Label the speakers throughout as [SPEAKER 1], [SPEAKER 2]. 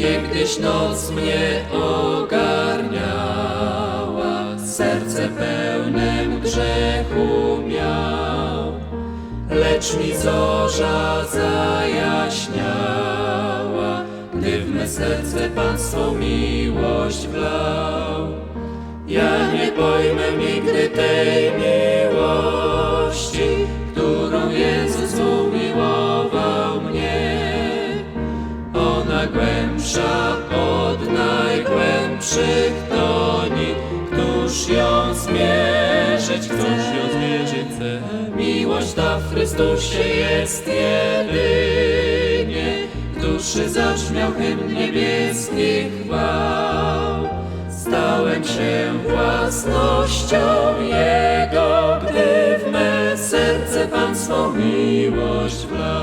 [SPEAKER 1] Niegdyś noc mnie ogarniała, serce pełne grzechu miał, lecz mi zorza zajaśniała, gdy w me serce Pan swą miłość wlał. Ja nie pojmę nigdy tej najgłębszych toni, któż ją zmierzyć chce?
[SPEAKER 2] Ją zmierzyć chce?
[SPEAKER 1] Miłość ta w Chrystusie jest jedynie, w duszy zabrzmiał hymn niebieski chwał. Stałem się własnością Jego, gdy w me serce Pan swą miłość wlał.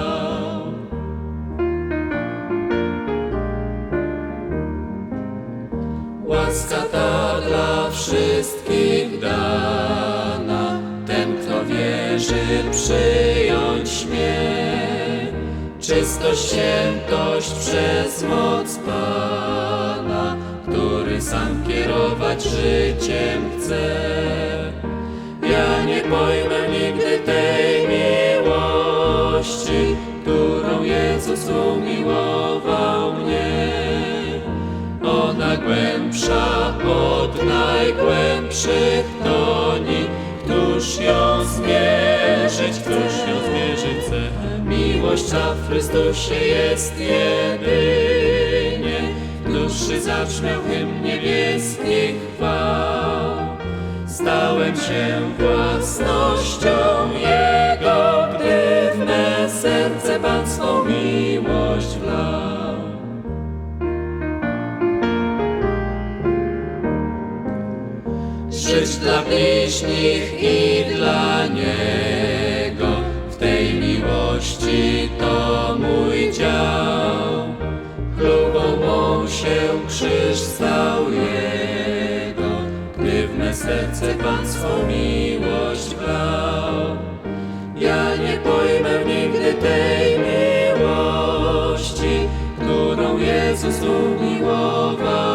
[SPEAKER 1] Łaska ta dla wszystkich dana, ten kto wierzy przyjąć śmie. Czystość, świętość przez moc Pana, który sam kierować życiem chce. Ja nie pojmę nigdy tej miłości, którą Jezus głębsza od najgłębszych toni, któż ją zmierzyć, któż ją zmierzyć chce? Miłość ta w Chrystusie jest jedynie, w duszy zabrzmiał hymn niebieski chwał. Stałem się własnością Jego, gdy w me serce Pan swą miłość Żyć dla bliźnich i dla Niego, w tej miłości to mój dział. Chlubą mą się krzyż stał Jego, gdy w me serce Pan swą miłość wlał. Ja nie pojmę nigdy tej miłości, którą Jezus umiłował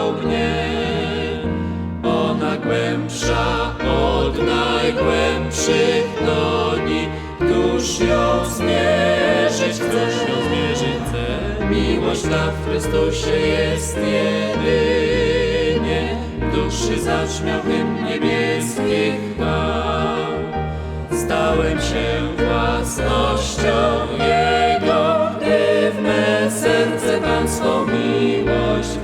[SPEAKER 1] głębsza od najgłębszych doni, któż ją zmierzyć chcesz ją zmierzyć chce. Miłość ta w Chrystusie jest jedynie, duszy zaśmiał hymn niebieskich chwał. Stałem się własnością Jego, gdy w me serce Pan swą miłość